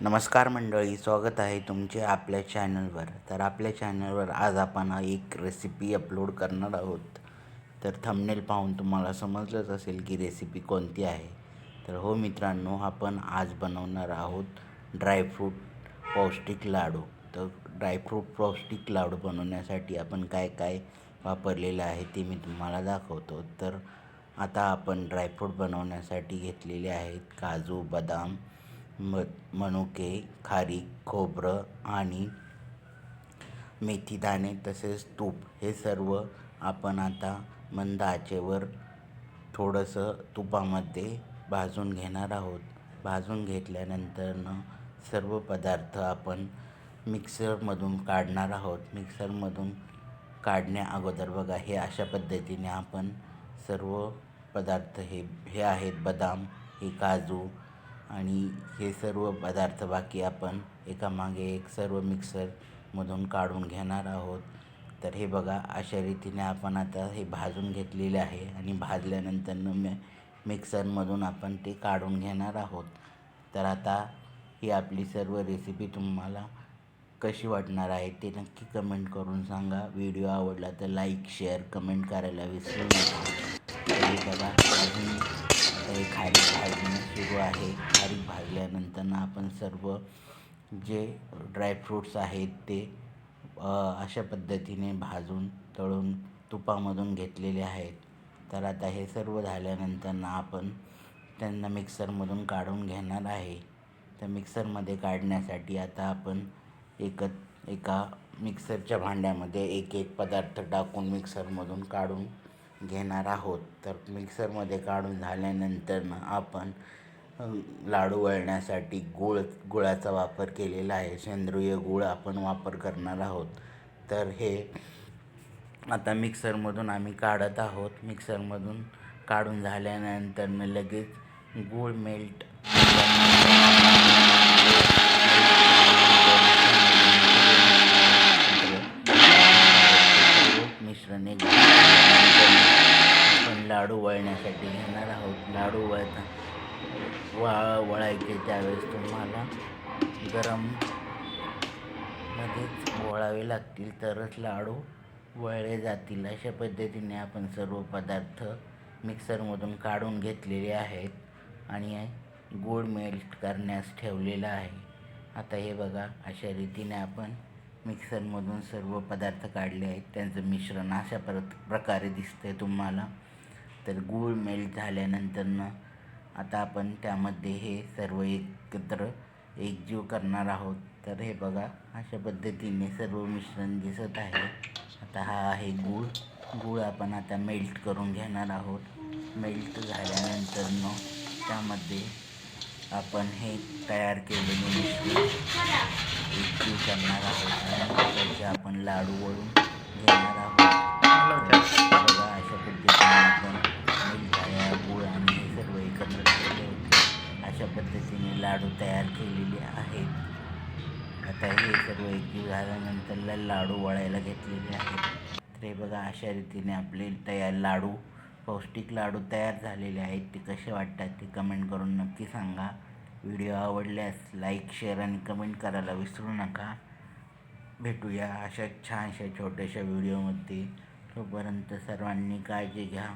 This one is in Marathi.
नमस्कार मंडळी स्वागत आहे तुमचे आपल्या चॅनलवर तर आपल्या चॅनलवर आज आपण एक रेसिपी अपलोड करणार आहोत. तर थंबनेल पाहून तुम्हाला समजलंच असेल की रेसिपी कोणती आहे. तर हो मित्रांनो आपण आज बनवणार आहोत ड्रायफ्रूट पौष्टिक लाडू. तर ड्रायफ्रूट पौष्टिक लाडू बनवण्यासाठी आपण काय काय वापरलेलं आहे ते मी तुम्हाला दाखवतो. तर आता आपण ड्रायफ्रूट बनवण्यासाठी घेतलेले आहेत काजू बदाम म मनुके खारीक खोबरं आणि मेथीदाणे तसेच तूप हे सर्व आपण आता मंद आचेवर थोडंसं तुपामध्ये भाजून घेणार आहोत. भाजून घेतल्यानंतरनं सर्व पदार्थ आपण मिक्सरमधून काढणार आहोत. मिक्सरमधून काढण्या अगोदर बघा हे अशा पद्धतीने आपण सर्व पदार्थ हे हे आहेत. बदाम हे काजू आणि हे सर्व पदार्थ बाकी आपण एकामागे एक सर्व मिक्सरमधून काढून घेणार आहोत. तर हे बघा अशा रीतीने आपण आता हे भाजून घेतलेले आहे आणि भाजल्यानंतरनं मे मिक्सरमधून आपण ते काढून घेणार आहोत. तर आता ही आपली सर्व रेसिपी तुम्हाला कशी वाटणार आहे ते नक्की कमेंट करून सांगा. व्हिडिओ आवडला तर लाईक शेअर कमेंट करायला विसरू नका. बघा हे खारीक भाजणं सुरू आहे. खारीक भाजल्यानंतर आपण सर्व जे ड्रायफ्रूट्स आहेत ते अशा पद्धतीने भाजून तळून तुपामधून घेतलेले आहेत. तर आता हे सर्व झाल्यानंतर आपण त्यांना मिक्सरमधून काढून घेणार आहे. तर मिक्सरमध्ये काढण्यासाठी आता आपण एक एका मिक्सरच्या भांड्यामध्ये एक एक पदार्थ टाकून मिक्सरमधून काढून घेणार आहोत. तर मिक्सरमध्ये काढून झाल्यानंतर आपण लाडू वळण्यासाठी गूळ गुळाचा वापर केलेला आहे. सेंद्रिय गूळ आपण वापर करणार आहोत. तर हे आता मिक्सरमधून आम्ही काढत आहोत. मिक्सरमधून काढून झाल्यानंतर लगेच गूळ मेल्ट मिश्रण एक लाडू वळण्यासाठी घेणार आहोत. लाडू वळता वा वळायचे त्यावेळेस तुम्हाला गरम मध्येच वळावे लागतील. तरच लाडू वळले जातील. अशा पद्धतीने आपण सर्व पदार्थ मिक्सरमधून काढून घेतलेले आहेत आणि गोड मेल्ट करण्यास ठेवलेलं आहे. आता हे बघा अशा रीतीने आपण मिक्सरमधून सर्व पदार्थ काढले आहेत. त्यांचं मिश्रण अशा प्र प्रकारे दिसतं आहे तुम्हाला. तर गूळ मेल्ट झाल्यानंतरनं आता आपण त्यामध्ये हे सर्व एकत्र एकजीव करणार आहोत. तर हे बघा अशा पद्धतीने सर्व मिश्रण दिसत आहे. आता हा आहे गूळ. गूळ आपण आता मेल्ट करून घेणार आहोत. मेल्ट झाल्यानंतरनं त्यामध्ये आपण हे तयार केलेले मिश्रण एकजीव करणार आहोत. आणि त्याचे आपण लाडू वळून घेणार आहोत. लाडू तयार केलेले आहेत. आता हे सर्व एकजीव झाल्यानंतर लाडू वळायला घेतलेले आहेत. तर हे बघा अशा रीतीने आपले तयार लाडू पौष्टिक लाडू तयार झालेले आहेत. ते कसे वाटतात ते कमेंट करून नक्की सांगा. व्हिडिओ आवडल्यास लाईक शेअर आणि कमेंट करायला विसरू नका. भेटूया अशा छानशा छोट्याशा व्हिडिओमध्ये. तोपर्यंत सर्वांनी काळजी घ्या.